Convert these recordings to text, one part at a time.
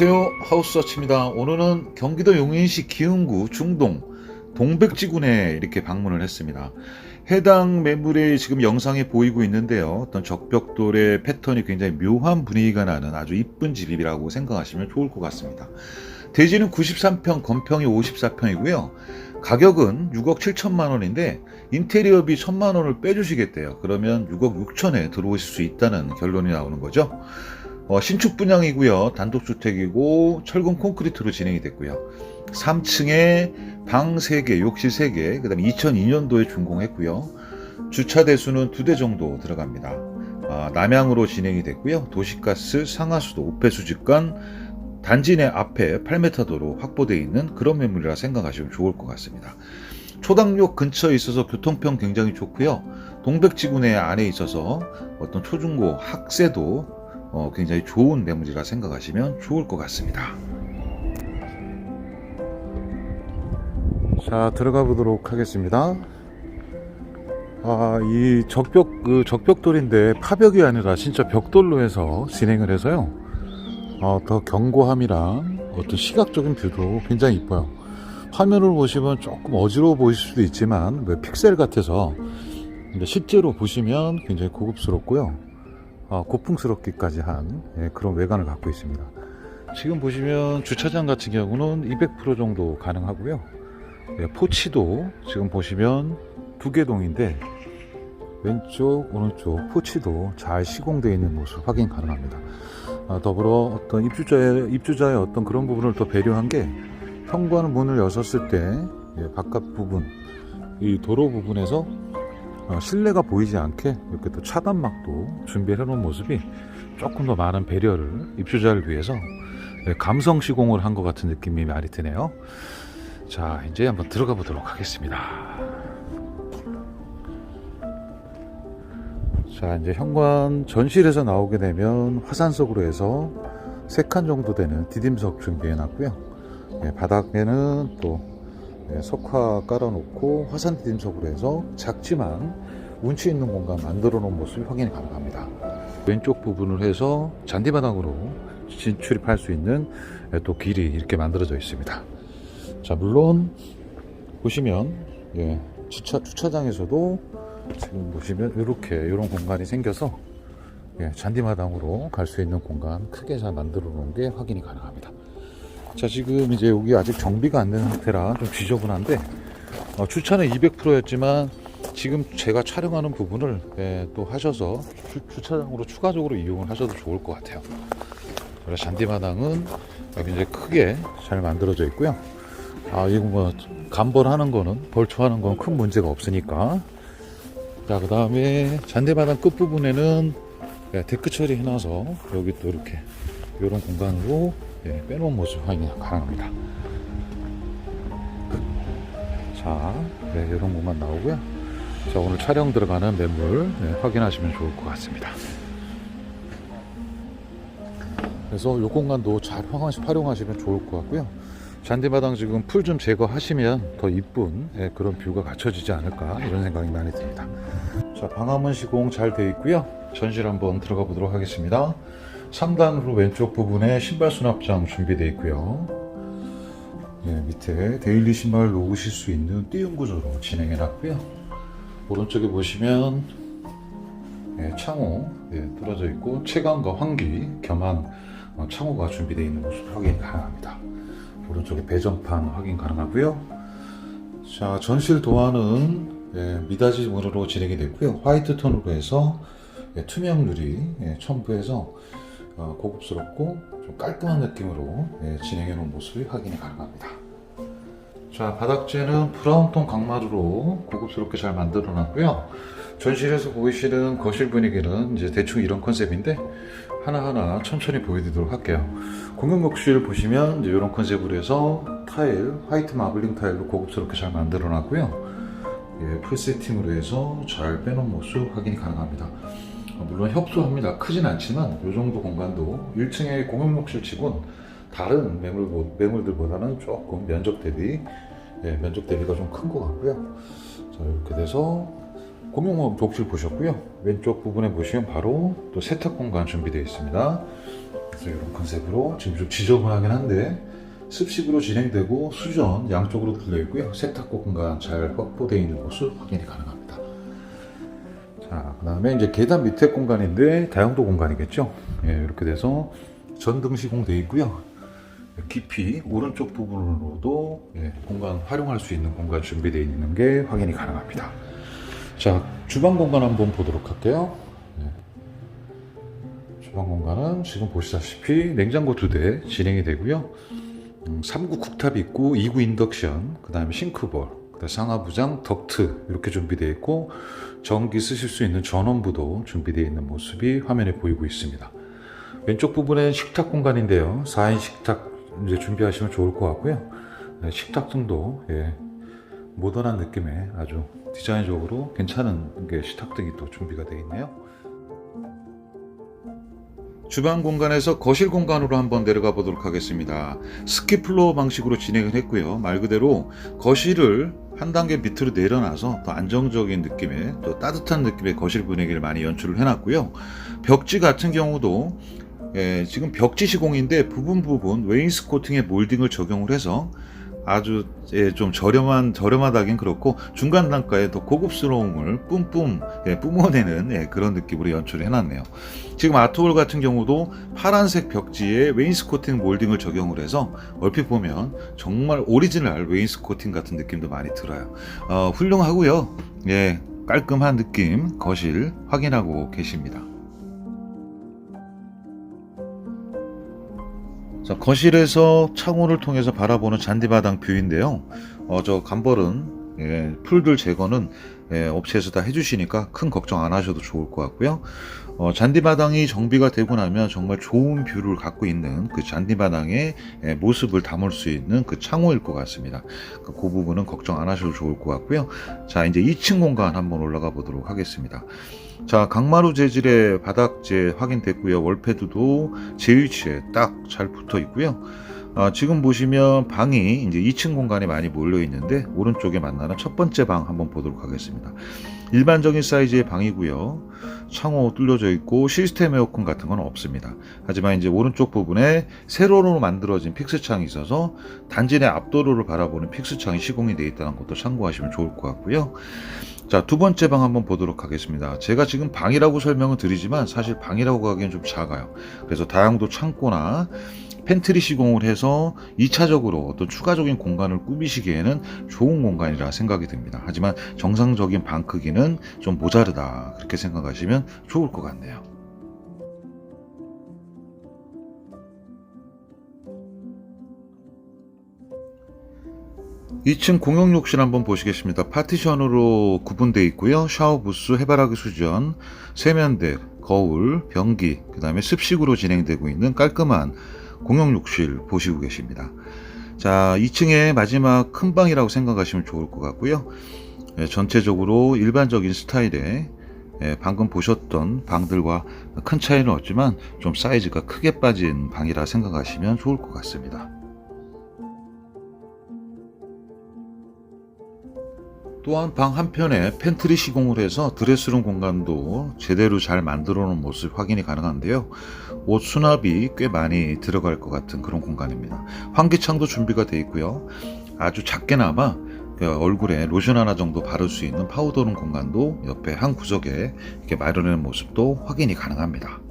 안녕하세요. 하우스서치입니다. 오늘은 경기도 용인시 기흥구 중동 동백지군에 이렇게 방문을 했습니다. 해당 매물이 지금 영상에 보이고 있는데요. 어떤 적벽돌의 패턴이 굉장히 묘한 분위기가 나는 아주 이쁜 집이라고 생각하시면 좋을 것 같습니다. 대지는 93평 건평이 54평이고요. 가격은 6억 7천만 원인데 인테리어비 1천만 원을 빼주시겠대요. 그러면 6억 6천에 들어오실 수 있다는 결론이 나오는 거죠 어, 신축 분양이고요. 단독주택이고 철근 콘크리트로 진행이 됐고요. 3층에 방 3개, 욕실 3개, 그 다음에 2002년도에 준공했고요. 주차 대수는 2대 정도 들어갑니다. 아, 남향으로 진행이 됐고요. 도시가스, 상하수도, 오폐수 직관, 단지 내 앞에 8m 도로 확보되어 있는 그런 매물이라 생각하시면 좋을 것 같습니다. 초당역 근처에 있어서 교통편 굉장히 좋고요. 동백지구 내 안에 있어서 어떤 초중고 학세도 어, 굉장히 좋은 매물이라 생각하시면 좋을 것 같습니다. 자, 들어가 보도록 하겠습니다. 아, 이 적벽, 그 적벽돌인데 파벽이 아니라 진짜 벽돌로 해서 진행을 해서요. 어, 더 견고함이랑 어떤 시각적인 뷰도 굉장히 이뻐요. 화면을 보시면 조금 어지러워 보이실 수도 있지만, 왜 픽셀 같아서 근데 실제로 보시면 굉장히 고급스럽고요. 아, 고풍스럽기까지 한 예, 그런 외관을 갖고 있습니다. 지금 보시면 주차장 같은 경우는 200% 정도 가능하고요. 예, 포치도 지금 보시면 두 개 동인데 왼쪽 오른쪽 포치도 잘 시공되어 있는 모습 확인 가능합니다. 아, 더불어 어떤 입주자의 입주자의 어떤 그런 부분을 더 배려한 게 현관 문을 여셨을 때 예, 바깥 부분 이 도로 부분에서 어, 실내가 보이지 않게 이렇게 또 차단막도 준비해 놓은 모습이 조금 더 많은 배려를 입주자를 위해서 네, 감성 시공을 한 것 같은 느낌이 많이 드네요. 자, 이제 한번 들어가 보도록 하겠습니다. 자, 이제 현관 전실에서 나오게 되면 화산석으로 해서 세 칸 정도 되는 디딤석 준비해 놨고요. 예, 바닥에는 또 예, 석화 깔아놓고 화산 디딤석으로 해서 작지만 운치 있는 공간 만들어 놓은 모습이 확인이 가능합니다. 왼쪽 부분을 해서 잔디바닥으로 진출입할 수 있는 예, 또 길이 이렇게 만들어져 있습니다. 자, 물론 보시면 예, 주차, 주차장에서도 지금 보시면 이렇게 이런 공간이 생겨서 예, 잔디마당으로 갈 수 있는 공간 크게 잘 만들어 놓은 게 확인이 가능합니다. 자 지금 이제 여기 아직 정비가 안 된 상태라 좀 지저분한데 어, 주차는 200%였지만 지금 제가 촬영하는 부분을 예, 또 하셔서 주, 차장으로 추가적으로 이용을 하셔도 좋을 것 같아요. 그래서 잔디마당은 굉장히 크게 잘 만들어져 있고요. 아 이거 뭐 간벌하는 거는 벌초하는 건 큰 문제가 없으니까 자, 그 다음에 잔디마당 끝 부분에는 예, 데크 처리 해놔서 여기 또 이렇게 이런 공간으로 예, 빼놓은 모습 확인이 가능합니다. 자, 네, 이런 공간 나오고요. 자, 오늘 촬영 들어가는 매물 네, 확인하시면 좋을 것 같습니다. 그래서 이 공간도 잘 활용하시- 활용하시면 좋을 것 같고요. 잔디마당 지금 풀 좀 제거하시면 더 이쁜 예, 그런 뷰가 갖춰지지 않을까 이런 생각이 많이 듭니다. 자, 방화문 시공 잘 되어 있고요. 전실 한번 들어가 보도록 하겠습니다. 3단으로 왼쪽 부분에 신발 수납장 준비되어 있고요. 예, 밑에 데일리 신발 놓으실 수 있는 띄움 구조로 진행해 놨고요. 오른쪽에 보시면 예, 창호 예, 뚫어져 있고 채광과 환기 겸한 어, 창호가 준비되어 있는 모습 확인 가능합니다. 오른쪽에 배전판 확인 가능하고요. 자, 전실 도안은 예, 미닫이 문으로 진행이 됐고요. 화이트 톤으로 해서 예, 투명 유리 예, 첨부해서 어, 고급스럽고 좀 깔끔한 느낌으로 예, 진행해 놓은 모습이 확인이 가능합니다. 자, 바닥재는 브라운톤 강마루로 고급스럽게 잘 만들어 놨고요. 전실에서 보이시는 거실 분위기는 이제 대충 이런 컨셉인데 하나하나 천천히 보여드리도록 할게요. 공용 욕실 보시면 이런 컨셉으로 해서 타일, 화이트 마블링 타일로 고급스럽게 잘 만들어 놨고요. 예, 풀 세팅으로 해서 잘 빼놓은 모습 확인이 가능합니다. 어, 물론 협소합니다. 크진 않지만 이 정도 공간도 1층의 공용 욕실 치곤 다른 매물, 매물들보다는 조금 면적 대비 예, 면적 대비가 좀 큰 것 같고요. 자 이렇게 돼서 공용 욕실 보셨고요. 왼쪽 부분에 보시면 바로 또 세탁 공간 준비되어 있습니다. 그래서 이런 컨셉으로 지금 좀 지저분하긴 한데 습식으로 진행되고 수전 양쪽으로 들려 있고요. 세탁 공간 잘 확보되어 있는 모습 확인이 가능합니다. 자, 그 다음에 이제 계단 밑에 공간인데 다용도 공간이겠죠. 예, 이렇게 돼서 전등 시공되어 있고요. 깊이 오른쪽 부분으로도 예, 공간 활용할 수 있는 공간 준비되어 있는 게 확인이 가능합니다. 자, 주방 공간 한번 보도록 할게요. 예. 주방 공간은 지금 보시다시피 냉장고 두 대 진행이 되고요. 음, 3구 쿡탑이 있고 2구 인덕션, 그 다음에 싱크볼, 상하부장, 덕트 이렇게 준비되어 있고 전기 쓰실 수 있는 전원부도 준비되어 있는 모습이 화면에 보이고 있습니다. 왼쪽 부분엔 식탁 공간인데요. 4인 식탁 이제 준비하시면 좋을 것 같고요. 네, 식탁 등도 예, 모던한 느낌의 아주 디자인적으로 괜찮은 게 식탁 등이 또 준비가 되어 있네요. 주방 공간에서 거실 공간으로 한번 내려가 보도록 하겠습니다. 스키플로어 방식으로 진행을 했고요. 말 그대로 거실을 한 단계 밑으로 내려놔서 더 안정적인 느낌의 또 따뜻한 느낌의 거실 분위기를 많이 연출을 해놨고요. 벽지 같은 경우도 예, 지금 벽지 시공인데 부분 부분 웨인스코팅의 몰딩을 적용을 해서 아주 예, 좀 저렴한 저렴하다긴 그렇고 중간 단가에 더 고급스러움을 뿜뿜 예, 뿜어내는 예, 그런 느낌으로 연출을 해놨네요. 지금 아트홀 같은 경우도 파란색 벽지에 웨인스코팅 몰딩을 적용을 해서 얼핏 보면 정말 오리지널 웨인스코팅 같은 느낌도 많이 들어요. 어, 훌륭하고요. 예, 깔끔한 느낌 거실 확인하고 계십니다. 자, 거실에서 창호를 통해서 바라보는 잔디바닥 뷰인데요. 어, 저 감벌은 예, 풀들 제거는 예, 업체에서 다 해주시니까 큰 걱정 안 하셔도 좋을 것 같고요. 어, 잔디바닥이 정비가 되고 나면 정말 좋은 뷰를 갖고 있는 그 잔디바닥의 예, 모습을 담을 수 있는 그 창호일 것 같습니다. 그, 그 부분은 걱정 안 하셔도 좋을 것 같고요. 자, 이제 2층 공간 한번 올라가 보도록 하겠습니다. 자, 강마루 재질의 바닥재 확인됐고요. 월패드도 제 위치에 딱 잘 붙어 있고요. 아, 지금 보시면 방이 이제 2층 공간에 많이 몰려 있는데 오른쪽에 만나는 첫 번째 방 한번 보도록 하겠습니다. 일반적인 사이즈의 방이고요. 창호 뚫려져 있고 시스템 에어컨 같은 건 없습니다. 하지만 이제 오른쪽 부분에 세로로 만들어진 픽스 창이 있어서 단지 내 앞도로를 바라보는 픽스 창이 시공이 되어 있다는 것도 참고하시면 좋을 것 같고요. 자, 두 번째 방 한번 보도록 하겠습니다. 제가 지금 방이라고 설명을 드리지만 사실 방이라고 하기엔 좀 작아요. 그래서 다용도 창고나 팬트리 시공을 해서 2차적으로 어떤 추가적인 공간을 꾸미시기에는 좋은 공간이라 생각이 듭니다. 하지만 정상적인 방 크기는 좀 모자르다. 그렇게 생각하시면 좋을 것 같네요. 2층 공용 욕실 한번 보시겠습니다. 파티션으로 구분되어 있고요. 샤워 부스, 해바라기 수전, 세면대, 거울, 변기, 그 다음에 습식으로 진행되고 있는 깔끔한 공용 욕실 보시고 계십니다. 자, 2층의 마지막 큰 방이라고 생각하시면 좋을 것 같고요. 예, 전체적으로 일반적인 스타일의 예, 방금 보셨던 방들과 큰 차이는 없지만 좀 사이즈가 크게 빠진 방이라 생각하시면 좋을 것 같습니다. 또한 방 한편에 팬트리 시공을 해서 드레스룸 공간도 제대로 잘 만들어 놓은 모습 확인이 가능한데요. 옷 수납이 꽤 많이 들어갈 것 같은 그런 공간입니다. 환기창도 준비가 되어 있고요. 아주 작게나마 그 얼굴에 로션 하나 정도 바를 수 있는 파우더룸 공간도 옆에 한 구석에 이렇게 마련해 놓은 모습도 확인이 가능합니다.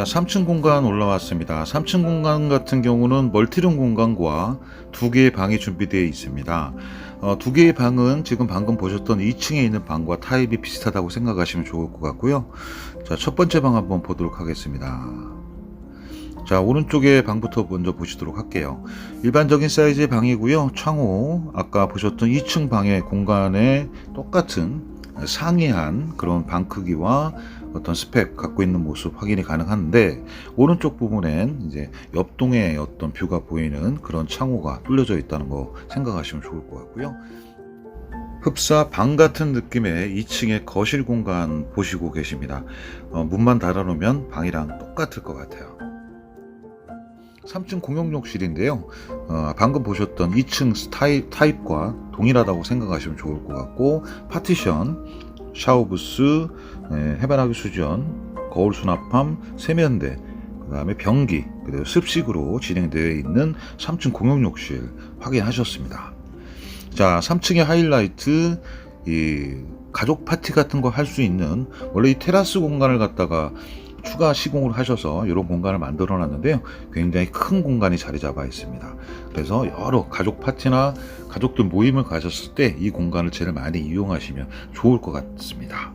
자, 3층 공간 올라왔습니다. 3층 공간 같은 경우는 멀티룸 공간과 두 개의 방이 준비되어 있습니다. 어, 두 개의 방은 지금 방금 보셨던 2층에 있는 방과 타입이 비슷하다고 생각하시면 좋을 것 같고요. 자, 첫 번째 방 한번 보도록 하겠습니다. 자, 오른쪽에 방부터 먼저 보시도록 할게요. 일반적인 사이즈의 방이고요. 창호, 아까 보셨던 2층 방의 공간에 똑같은 상이한 그런 방 크기와 어떤 스펙 갖고 있는 모습 확인이 가능한데 오른쪽 부분엔 이제 옆 동의 어떤 뷰가 보이는 그런 창호가 뚫려져 있다는 거 생각하시면 좋을 것 같고요. 흡사 방 같은 느낌의 2층의 거실 공간 보시고 계십니다. 어, 문만 달아놓으면 방이랑 똑같을 것 같아요. 3층 공용욕실인데요. 어, 방금 보셨던 2층 타입, 타입과 동일하다고 생각하시면 좋을 것 같고 파티션, 샤워부스, 예, 해바라기 수전, 거울 수납함, 세면대, 그 다음에 변기, 그리고 습식으로 진행되어 있는 3층 공용욕실 확인하셨습니다. 자, 3층의 하이라이트, 이 가족 파티 같은 거 할 수 있는 원래 이 테라스 공간을 갖다가 추가 시공을 하셔서 이런 공간을 만들어 놨는데요. 굉장히 큰 공간이 자리 잡아 있습니다. 그래서 여러 가족 파티나 가족들 모임을 가졌을 때 이 공간을 제일 많이 이용하시면 좋을 것 같습니다.